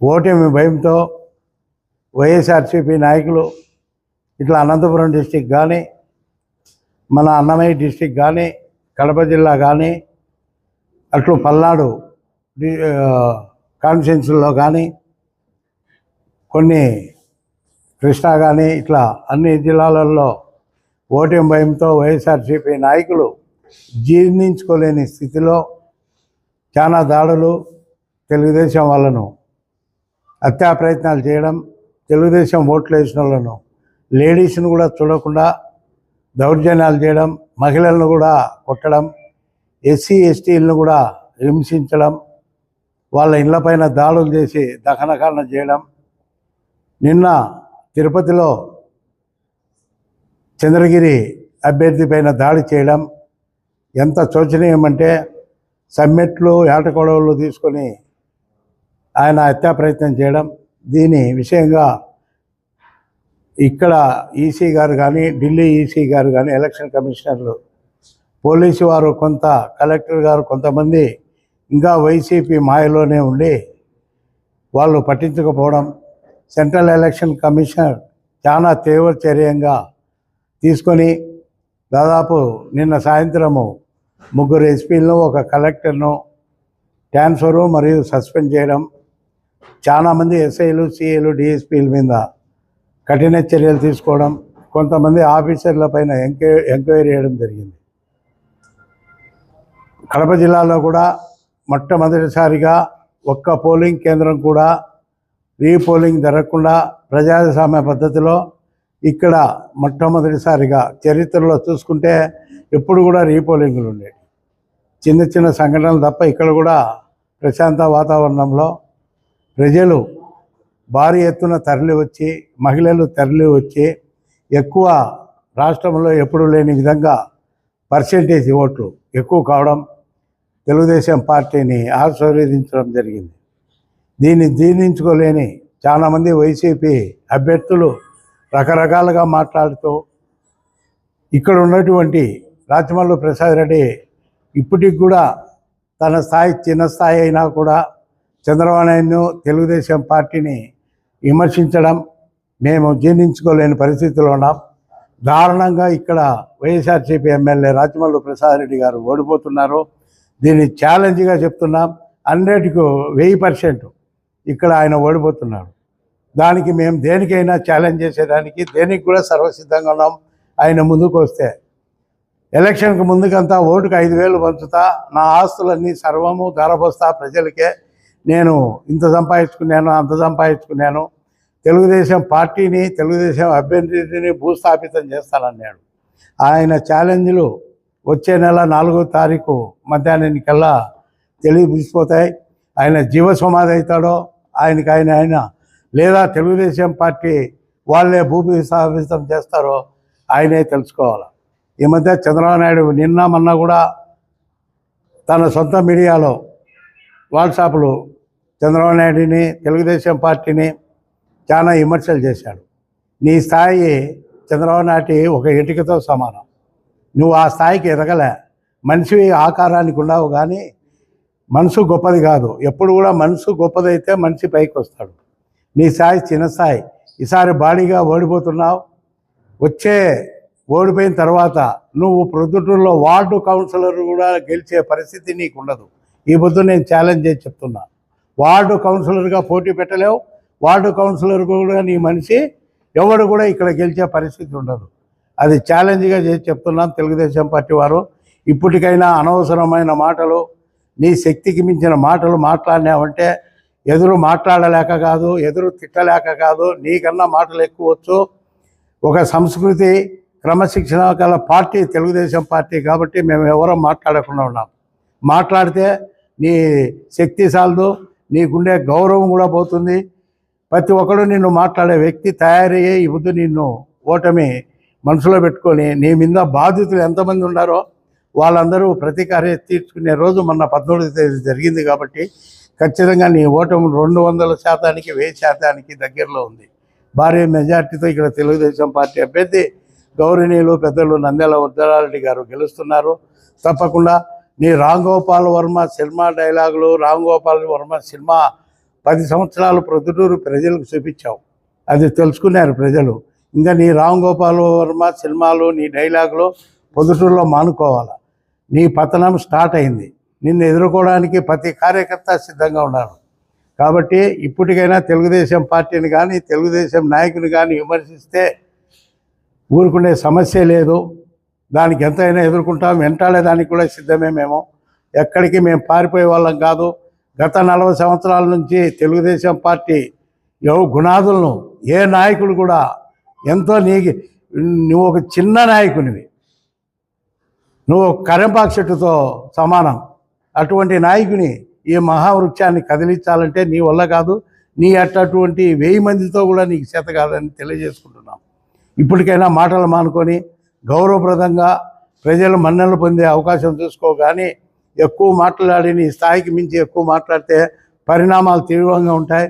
ఓటమి భయంతో వైఎస్ఆర్సీపీ నాయకులు ఇట్లా అనంతపురం డిస్టిక్ కానీ మన అన్నమయ్య డిస్టిక్ కానీ కడప జిల్లా కానీ అట్లు పల్నాడు కాన్స్టిట్యున్సీలో కానీ కొన్ని కృష్ణా కానీ ఇట్లా అన్ని జిల్లాలలో ఓటమి భయంతో వైఎస్ఆర్సీపీ నాయకులు జీర్ణించుకోలేని స్థితిలో చాలా దాడులు తెలుగుదేశం వాళ్ళను హత్యా ప్రయత్నాలు చేయడం తెలుగుదేశం ఓట్లు వేసిన వాళ్ళను లేడీస్ను కూడా చూడకుండా దౌర్జన్యాలు చేయడం మహిళలను కూడా కొట్టడం ఎస్సీ ఎస్టీలను కూడా హింసించడం వాళ్ళ ఇళ్ళపైన దాడులు చేసి దహనకరణ చేయడం. నిన్న తిరుపతిలో చంద్రగిరి అభ్యర్థి పైన దాడి చేయడం. ఎంత శోచనీయమంటే సమ్మెట్లు ఏటకొడవలు తీసుకొని ఆయన హత్యా ప్రయత్నం చేయడం దీని విషయంగా ఇక్కడ ఈసీ గారు కానీ ఢిల్లీ ఈసీ గారు కానీ ఎలక్షన్ కమిషనర్లు పోలీసు వారు కొంత కలెక్టర్ గారు కొంతమంది ఇంకా వైసీపీ మాయలోనే ఉండి వాళ్ళు పట్టించకపోవడం సెంట్రల్ ఎలక్షన్ కమిషనర్ చాలా తీవ్ర చర్యంగా తీసుకొని దాదాపు నిన్న సాయంత్రము ముగ్గురు ఎస్పీలను ఒక కలెక్టర్ను ట్రాన్స్ఫరు మరియు సస్పెండ్ చేయడం చాలామంది ఎస్ఐలు సిఐలు డిఎస్పీల మీద కఠిన చర్యలు తీసుకోవడం కొంతమంది ఆఫీసర్ల పైన ఎంక్వై ఎంక్వైరీ చేయడం జరిగింది. కడప జిల్లాలో కూడా మొట్టమొదటిసారిగా ఒక్క పోలింగ్ కేంద్రం కూడా రీపోలింగ్ జరగకుండా ప్రజాస్వామ్య పద్ధతిలో ఇక్కడ మొట్టమొదటిసారిగా చరిత్రలో చూసుకుంటే ఎప్పుడు కూడా రీపోలింగ్లు ఉండేవి. చిన్న చిన్న సంఘటనలు తప్ప ఇక్కడ కూడా ప్రశాంత వాతావరణంలో ప్రజలు భారీ ఎత్తున తరలి వచ్చి మహిళలు తరలి వచ్చి ఎక్కువ రాష్ట్రంలో ఎప్పుడు లేని విధంగా పర్సెంటేజ్ ఓట్లు ఎక్కువ కావడం తెలుగుదేశం పార్టీని ఆశీర్వదించడం జరిగింది. దీన్ని జీర్ణించుకోలేని చాలామంది వైసీపీ అభ్యర్థులు రకరకాలుగా మాట్లాడుతూ ఇక్కడ ఉన్నటువంటి రాచమల్లు ప్రసాద్ రెడ్డి ఇప్పటికి కూడా తన స్థాయి చిన్న స్థాయి అయినా కూడా చంద్రబాబు నాయుడును తెలుగుదేశం పార్టీని విమర్శించడం మేము జీర్ణించుకోలేని పరిస్థితిలో ఉన్నాం. దారుణంగా ఇక్కడ వైఎస్ఆర్సీపీ ఎమ్మెల్యే రాజమల్లు ప్రసాద్ రెడ్డి గారు ఓడిపోతున్నారు. దీన్ని ఛాలెంజ్గా చెప్తున్నాం. హండ్రెడ్కు వెయ్యి పర్సెంట్ ఇక్కడ ఆయన ఓడిపోతున్నాడు దానికి మేము దేనికైనా ఛాలెంజ్ చేసేదానికి దేనికి కూడా సర్వసిద్ధంగా ఉన్నాం. ఆయన ముందుకు వస్తే ఎలక్షన్కి ముందుకంతా ఓటుకు ఐదు వేలు పంచుతా నా ఆస్తులన్నీ సర్వము ధరపోస్తా ప్రజలకే. నేను ఇంత సంపాదించుకున్నాను అంత సంపాదించుకున్నాను. తెలుగుదేశం పార్టీని తెలుగుదేశం అభ్యర్థిని భూస్థాపితం చేస్తానన్నాడు. ఆయన ఛాలెంజ్లు వచ్చే నెల నాలుగో తారీఖు మధ్యాహ్నానికల్లా తెలియపోతాయి ఆయన జీవ సమాధి అవుతాడో ఆయనకి ఆయన ఆయన లేదా తెలుగుదేశం పార్టీ వాళ్ళే భూమి స్థాపితం చేస్తారో ఆయనే తెలుసుకోవాలి. ఈ మధ్య చంద్రబాబు నాయుడు నిన్న మొన్న కూడా తన సొంత మీడియాలో వాట్సాప్లు చంద్రబాబు నాయుడిని తెలుగుదేశం పార్టీని చాలా విమర్శలు చేశాడు. నీ స్థాయి చంద్రబాబు నాటి ఒక ఇటుకతో సమానం. నువ్వు ఆ స్థాయికి ఎదగలే. మనిషి ఆకారానికి ఉండవు కానీ మనసు గొప్పది కాదు. ఎప్పుడు కూడా మనసు గొప్పదైతే మనిషి పైకి వస్తాడు. నీ స్థాయి చిన్న స్థాయి. ఈసారి బాడీగా ఓడిపోతున్నావు. వచ్చే ఓడిపోయిన తర్వాత నువ్వు ప్రొద్దుటూరులో వార్డు కౌన్సిలర్ కూడా గెలిచే పరిస్థితి నీకు ఉండదు. ఈ పొద్దు నేను ఛాలెంజ్ చేసి చెప్తున్నాను వార్డు కౌన్సిలర్గా పోటీ పెట్టలేవు. వార్డు కౌన్సిలర్ కూడా నీ మనిషి. ఎవడు కూడా ఇక్కడ గెలిచే పరిస్థితి ఉండదు. అది ఛాలెంజ్గా చేసి చెప్తున్నాను తెలుగుదేశం పార్టీ వారు. ఇప్పటికైనా అనవసరమైన మాటలు నీ శక్తికి మించిన మాటలు మాట్లాడినావంటే ఎదురు మాట్లాడలేక కాదు ఎదురు తిట్టలేక కాదు నీకన్నా మాటలు ఎక్కువ వచ్చు. ఒక సంస్కృతి క్రమశిక్షణ గల పార్టీ తెలుగుదేశం పార్టీ కాబట్టి మేము ఎవరో మాట్లాడకుండా ఉన్నాం. మాట్లాడితే నీ శక్తి సాలదు నీకుండే గౌరవం కూడా పోతుంది. ప్రతి ఒక్కడు నిన్ను మాట్లాడే వ్యక్తి తయారయ్యే ఈ బుద్ధి నిన్ను ఓటమి మనసులో పెట్టుకొని నీ మీద బాధితులు ఎంతమంది ఉన్నారో వాళ్ళందరూ ప్రతీకార్య తీర్చుకునే రోజు మొన్న పద్నాలుగు తేదీ జరిగింది కాబట్టి ఖచ్చితంగా నీ ఓటమి రెండు వందల శాతానికి వెయ్యి శాతానికి దగ్గరలో ఉంది. భారీ మెజార్టీతో ఇక్కడ తెలుగుదేశం పార్టీ అభ్యర్థి గౌరవనీయులు పెద్దలు నంద్యాల ఉద్దరారెడ్డి గారు గెలుస్తున్నారు. తప్పకుండా నీ రామ్ గోపాల్ వర్మ సినిమా డైలాగులు రామ్ గోపాల్ వర్మ సినిమా పది సంవత్సరాలు ప్రొద్దుటూరు ప్రజలకు చూపించావు. అది తెలుసుకున్నారు ప్రజలు. ఇంకా నీ రామ్ గోపాల్ వర్మ సినిమాలు నీ డైలాగులు పొద్దుటూరులో మానుకోవాలి? నీ పతనం స్టార్ట్ అయింది. నిన్ను ఎదుర్కోవడానికి ప్రతి కార్యకర్త సిద్ధంగా ఉన్నారు. కాబట్టి ఇప్పటికైనా తెలుగుదేశం పార్టీని కానీ తెలుగుదేశం నాయకుని కానీ విమర్శిస్తే ఊరుకునే సమస్య లేదు. దానికి ఎంతైనా ఎదుర్కొంటాం. వెంటాడే దానికి కూడా సిద్ధమే మేము. ఎక్కడికి మేము పారిపోయే వాళ్ళం కాదు. గత నలభై సంవత్సరాల నుంచి తెలుగుదేశం పార్టీ ఎవ గుణాదులను ఏ నాయకుడు కూడా ఎంతో నీకు నువ్వు ఒక చిన్న నాయకునివి. నువ్వు కరెంపాకు చెట్టుతో సమానం. అటువంటి నాయకుని ఈ మహావృక్షాన్ని కదిలించాలంటే నీ వల్ల కాదు. నీ అట్టటువంటి వెయ్యి మందితో కూడా నీకు చేత కాదని తెలియజేసుకుంటున్నాం. ఇప్పటికైనా మాటలు మానుకొని గౌరవప్రదంగా ప్రజలు మన్నలు పొందే అవకాశం చూసుకో కానీ ఎక్కువ మాట్లాడిని స్థాయికి మించి ఎక్కువ మాట్లాడితే పరిణామాలు తీవ్రంగా ఉంటాయి.